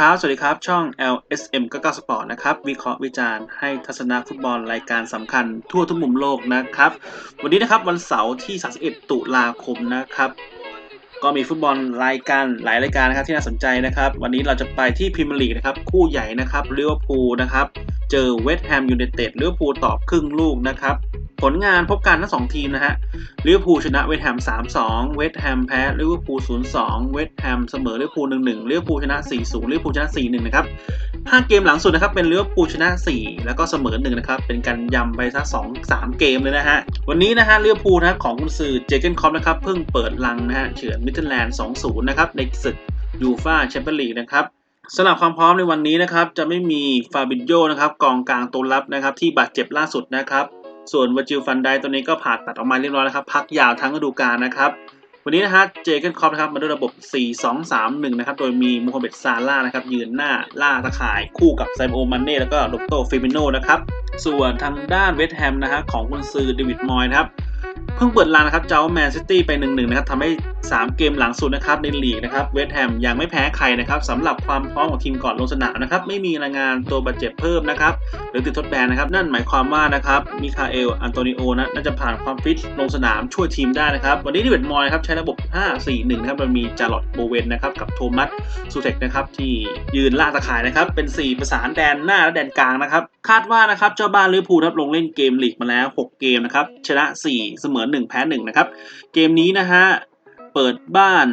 ครับ สวัสดีครับ ช่อง LSM 99 Sport นะครับ วิเคราะห์วิจารณ์ให้ทัศนะฟุตบอลรายการสำคัญทั่วทุกมุมโลกนะครับ วันนี้นะครับวันเสาร์ที่ 31 ตุลาคมนะครับ ก็มีฟุตบอลรายการหลายรายการนะครับที่น่าสนใจนะครับ วันนี้เราจะไปที่พรีเมียร์ลีกนะครับ คู่ใหญ่นะครับลิเวอร์พูลนะครับ เจอเวสต์แฮมยูไนเต็ดลิเวอร์พูลตอบครึ่งลูกนะครับ ผลงานพบกันทั้งสองทีมนะฮะลิเวอร์พูลชนะเวสต์แฮม 3-2 เวสต์แฮมแพ้ลิเวอร์พูล 0-2 เวสต์แฮมเสมอลิเวอร์พูล 1-1 ลิเวอร์พูลชนะ 4-0 ลิเวอร์พูลชนะ 4-1 นะครับ 5 เกมหลังสุดนะครับ เป็นลิเวอร์พูลชนะ 4 แล้วก็เสมอ 1 นะครับ เป็นการยำไปซะ2 3 เกมเลยนะฮะ วันนี้นะฮะลิเวอร์พูลนะของคุณซือเจเกนคอปนะครับ เพิ่งเปิดลังนะฮะ เฉือนมิดเดิลแลนด์ 2-0 นะครับ ในศึกยูฟ่าแชมเปี้ยนลีกนะครับสำหรับความพร้อมในวันนี้นะครับ จะไม่มีฟาบินโยนะครับ กองกลางตัวรับนะครับ ที่บาดเจ็บล่าสุดนะครับ ส่วนวาจิลฟันไดตัวนี้ก็ผ่าตัดออกมาเรียบร้อยแล้วครับพักยาวทั้งฤดูกาลนะครับ วันนี้นะฮะเจเกนคอปนะครับมาด้วยระบบ 4-2-3-1 นะครับ โดยมีมูฮัมเหม็ดซาร่านะครับ ยืนหน้าล่าตะข่ายคู่กับไซโอมันเน่แล้วก็โรโตฟิมิโนนะครับ ส่วนทางด้านเวสต์แฮมนะฮะของกุนซือเดวิดมอยนะครับเพิ่งเปิดลานนะครับเจ้าแมนซิตี้ไป1-1นะครับทำให้ 3 เกมหลังสุดนะครับในลีกนะครับเวสต์แฮมยังไม่แพ้ใครนะครับสำหรับความพร้อมของทีมก่อนลงสนามนะครับไม่มีรายงานตัวบาดเจ็บเพิ่มนะครับหรือติดทดแบนนะครับนั่นหมายความว่านะครับมิคาเอลอันโตนิโอนะน่าจะผ่านความฟิตลงสนามช่วยทีมได้นะครับวันนี้ดิเวตมอยครับใช้ระบบ 5-4-1นะครับโดยมีจารอดโบเวนนะครับกับโทมัสซูเทคนะครับที่ยืนล่าตะข่ายนะครับเป็น 4 ประสานแดนหน้าและแดนกลางนะครับคาดว่านะครับเจ้าบ้านลิเวอร์พูลครับลงเล่นเกมลีกมาแล้ว 6 เกมนะครับชนะ 4 เสมอ 1 แพ้1นะครับเกมนี้นะฮะ เปิดบ้าน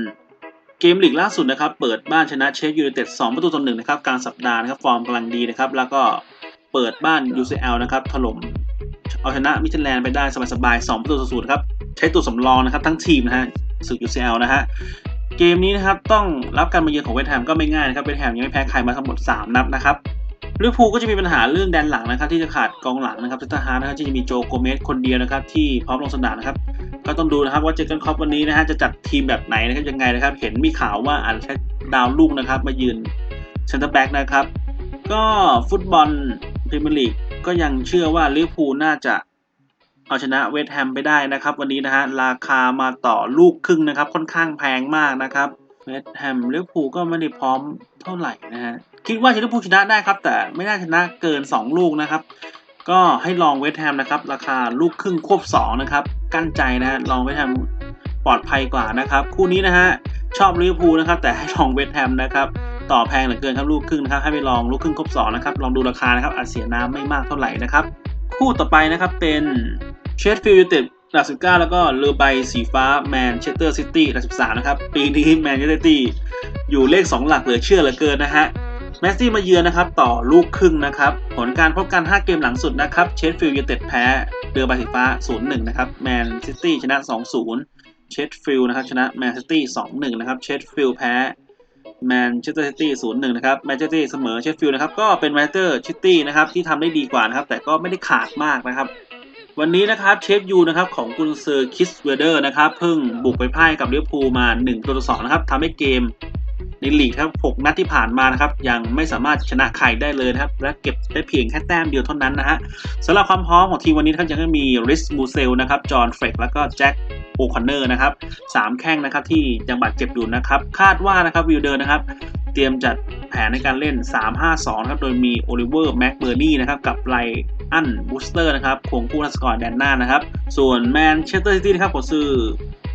เกมลีกล่าสุดนะครับเปิดบ้านชนะเชฟยูไนเต็ด2ประตูต่อหนึ่งนะครับกลางสัปดาห์นะครับฟอร์มกำลังดีนะครับแล้วก็เปิดบ้าน UCL นะครับถล่มเอาชนะมิเชลแลนด์ไปได้สบายๆ2ประตูต่อศูนย์ครับใช้ตัวสำรองนะครับทั้งทีมนะฮะศึก UCL นะฮะเกมนี้นะครับต้องรับการมาเยือนของเวสต์แฮมก็ไม่ง่ายนะครับเวสต์แฮมยังไม่แพ้ใครมาทั้งหมด 3 นัดนะครับลิเวอร์พูลก็จะมีปัญหาเรื่องแดนหลังนะครับที่จะขาดกองหลังนะครับเซตอร์ฮาร์นะครับที่จะมีโจโกเมสคนเดียวนะครับที่พร้อมลงสนามนะครับ ก็ต้องดูนะครับว่าเจอกันคอปวันนี้นะฮะจะจัดทีมแบบไหนนะครับยังไงนะครับ เห็นมีข่าวว่าอาจจะดาวลูกนะครับ มายืนเซนเตอร์แบ็กนะครับ ก็ฟุตบอลพรีเมียร์ลีกก็ยังเชื่อว่าลิเวอร์พูลน่าจะเอาชนะเวสต์แฮมไปได้นะครับ วันนี้นะฮะราคามาต่อลูกครึ่งนะครับ ค่อนข้างแพงมากนะครับเวสต์แฮมลิเวอร์พูลก็ไม่ได้พร้อมเท่าไหร่นะฮะคิดว่าลิเวอร์พูลชนะได้ครับ แต่ไม่น่าชนะเกิน 2 ลูกนะครับ ก็ให้ลองเวสแฮมนะครับ ราคาลูกครึ่งควบ2นะครับ กั้นใจนะฮะลองเวสแฮมปลอดภัยกว่านะครับ คู่นี้นะฮะชอบลิเวอร์พูลนะครับ แต่ให้ลองเวสแฮมนะครับ ต่อแพงเหลือเกินครับลูกครึ่งนะครับให้ไปลองลูกครึ่งครบ2นะครับลองดูราคานะครับอาจเสียน้ำไม่มากเท่าไหร่นะครับ คู่ต่อไปนะครับเป็นเชฟฟิลด์ยูไนเต็ดอันดับ19แล้วก็เรือใบสีฟ้าแมนเชสเตอร์ซิตี้อันดับ13นะครับ ปีนี้แมนเชสเตอร์ซิตี้อยู่เลข 2 หลักเหลือเชื่อเหลือเกินนะฮะ แมสซี่มาเยือนนะครับต่อลูกครึ่งนะครับ ผลการพบกัน 5 เกมหลังสุดนะครับเชฟฟิลด์ยูไนเต็ดแพ้เรือใบสีฟ้า 0-1 นะครับแมนซิตี้ชนะ 2-0 เชฟฟิลด์นะครับชนะแมนซิตี้ 2-1 นะครับเชฟฟิลด์แพ้แมนเชสเตอร์ซิตี้0-1นะครับแมนเชสเตอร์ซิตี้เสมอเชฟฟิลด์นะครับก็เป็นแมนเชสเตอร์ซิตี้นะครับที่ทำได้ดีกว่านะครับ แต่ก็ไม่ได้ขาดมากนะครับ วันนี้นะครับเชฟยูนะครับของกุนเซอคิสเวเดอร์นะครับเพิ่งบุกไปพ่ายกับลิเวอร์พูลมา1ตัวต่อ2นะครับทำให้เกม ในลีกครับ6นัดที่ผ่านมานะครับยังไม่สามารถชนะใครได้เลยนะครับ และเก็บได้เพียงแค่แต้มเดียวเท่านั้นนะฮะสำหรับความพร้อมของทีมวันนี้นะครับยังมีริสมูเซลนะครับจอห์นเฟรกแล้วก็แจ็คโอคอนเนอร์นะครับสามแข้งนะครับที่ยังบาดเจ็บอยู่นะครับ คาดว่านะครับวิลเดอร์นะครับเตรียมจัดแผนในการเล่น 3-5-2 ครับ โดยมีโอลิเวอร์แม็กเบอร์นี่นะครับ กับไลอันบูสเตอร์นะครับควงคู่นักสกอร์แดนหน้านะครับ ส่วนแมนเชสเตอร์ซิตี้นะครับผมซื้อ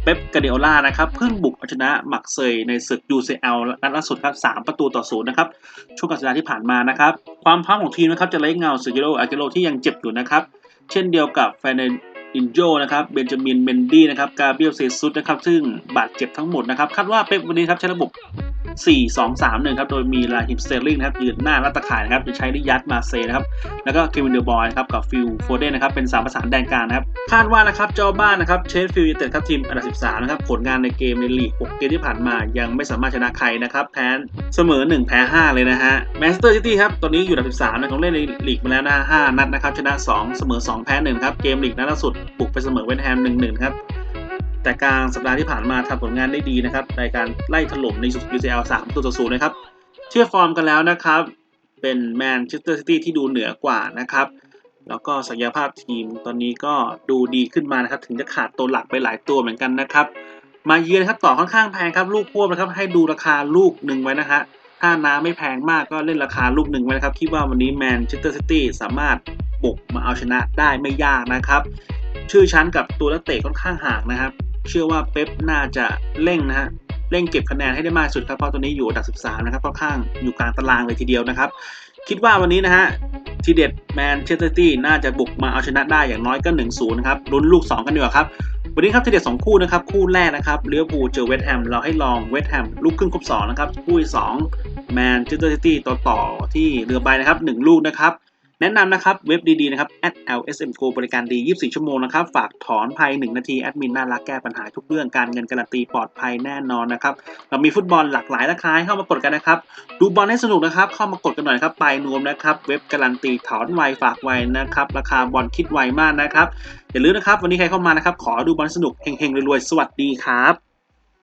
เป๊ปกาเดโอล่านะครับเพิ่งบุกเอาชนะหมักเซยในศึก UCL นัดล่าสุดครับ3ประตูต่อศูนย์นะครับช่วงกลางสัปดาห์ที่ผ่านมานะครับ ความพร้อมของทีมนะครับจะไร้เงาซิกิโรอาเกโรที่ยังเจ็บอยู่นะครับ เช่นเดียวกับแฟนอินโจนะครับเบนจามินเมนดี้นะครับกาเบรียลเซซุสนะครับซึ่งบาดเจ็บทั้งหมดนะครับคาดว่าเป๊ปวันนี้ครับใช้ระบบ 4-2-3-1ครับโดยมีลาฮิมสเตอร์ลิงนะครับยืนหน้ารัตข่ายนะครับจะใช้ลิยัตมาเซนะครับแล้วก็เควินเดอร์บอยนะครับกับฟิลโฟเดนนะครับเป็น3ประสานแดนกลางนะครับคาดว่านะครับเจ้าบ้านนะครับเชฟฟิลด์ยูไนเต็ดครับทีมอันดับ13นะครับผลงานในเกมในลีก6เกมที่ผ่านมายังไม่สามารถชนะใครนะครับแพ้เสมอ 1 แพ้ 5 เลยนะฮะแมนเชสเตอร์ซิตี้ครับตอนนี้อยู่อันดับ13นะของเล่นในลีกมาแล้วนะ5นัดนะครับชนะ 2 เสมอ 2 แพ้1ครับเกมลีกนัดล่าสุดบุกไปเสมอเวสต์แฮม1-1ครับ แต่กลางสัปดาห์ที่ผ่านมาทำผลงานได้ดีนะครับในการไล่ถล่มใน UCL 3ตัวต่อศูนย์นะครับ เชื่อฟอร์มกันแล้วนะครับ เป็นแมนเชสเตอร์ซิตี้ที่ดูเหนือกว่านะครับ แล้วก็ศักยภาพทีมตอนนี้ก็ดูดีขึ้นมานะครับ ถึงจะขาดตัวหลักไปหลายตัวเหมือนกันนะครับ มาเยือนครับต่อค่อนข้างแพงครับลูกควบนะครับ ให้ดูราคาลูกหนึ่งไว้นะฮะถ้าน้ำไม่แพงมากก็เล่นราคาลูกหนึ่งไว้นะครับคิดว่าวันนี้แมนเชสเตอร์ซิตี้สามารถบุกมาเอาชนะได้ไม่ยากนะครับ ชื่อชั้นกับตัวนักเตะค่อนข้างห่างนะครับ เชื่อว่าเป๊ปน่าจะเร่งนะฮะเร่งเก็บคะแนนให้ได้มากสุดครับเพราะตัวนี้อยู่อันดับ 13 นะครับค่อนข้างอยู่กลางตารางเลยทีเดียวนะครับ คิดว่าวันนี้นะฮะทีเด็ดแมนเชสเตอร์ตี้น่าจะบุกมาเอาชนะได้อย่างน้อยก็ 1-0 นะครับลุ้นลูก 2 กันดีกว่าครับ วันนี้ครับทีเด็ด2คู่นะครับ คู่แรกนะครับเลี้ยวบูเจอเวสต์แฮมเราให้ลองเวสต์แฮมลูกครึ่งครบ2นะครับคู่ที่2แมนเชสเตอร์ซิตี้ต่อต่อที่เรือใบนะครับ 1 ลูกนะครับ แนะนำนะครับเว็บดีๆนะครับ @lsmgo บริการดี 24 ชั่วโมงนะครับ ฝากถอนภาย 1 นาที แอดมินน่ารักแก้ปัญหาทุกเรื่องการเงินการันตีปลอดภัยแน่นอนนะครับ เรามีฟุตบอลหลากหลายราคาให้เข้ามากดกันนะครับ ดูบอลให้สนุกนะครับ เข้ามากดกันหน่อยครับปลายนวมนะครับ เว็บการันตีถอนไวฝากไวนะครับ ราคาบอลคิดไวมากนะครับอย่าลืมนะครับ วันนี้ใครเข้ามานะครับ ขอดูบอลสนุกเฮงๆรวยๆสวัสดีครับ